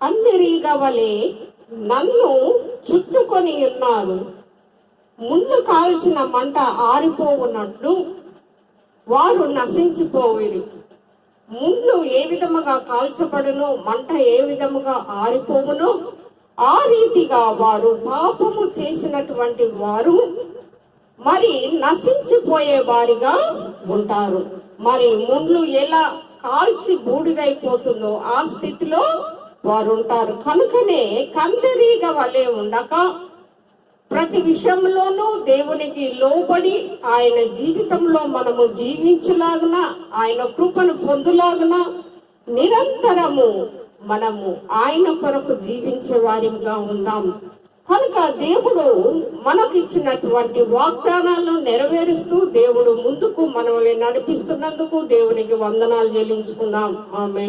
కందిరీగ వలె నన్ను చుట్టుకొని ఉన్నారు. ముళ్ళు కాల్చిన మంట ఆరిపోవున్నట్లు వారు నశించిపోవేరు. ముళ్ళు ఏ విధముగా కాల్చబడును మంట ఏ విధముగా ఆరిపోవును? ఆ రీతిగా వారు పాపము చేసినటువంటి వారు మరి నశించిపోయే వారిగా ఉంటారు. మరి ముండ్లు ఎలా కాల్చి బూడిదైపోతుందో ఆ స్థితిలో వారు ఉంటారు కనుకనే కందరీగ వలె ఉండక ప్రతి విషయంలోనూ దేవునికి లోబడి ఆయన జీవితంలో మనము జీవించలాగున ఆయన కృపను పొందులాగున నిరంతరము మనము ఆయన కొరకు జీవించే వారిగా ఉందాం. కనుక దేవుడు మనకిచ్చినటువంటి వాగ్దానాలను నెరవేరుస్తూ దేవుడు ముందుకు మనల్ని నడిపిస్తున్నందుకు దేవునికి వందనాలు చెల్లించుకుందాం. ఆమె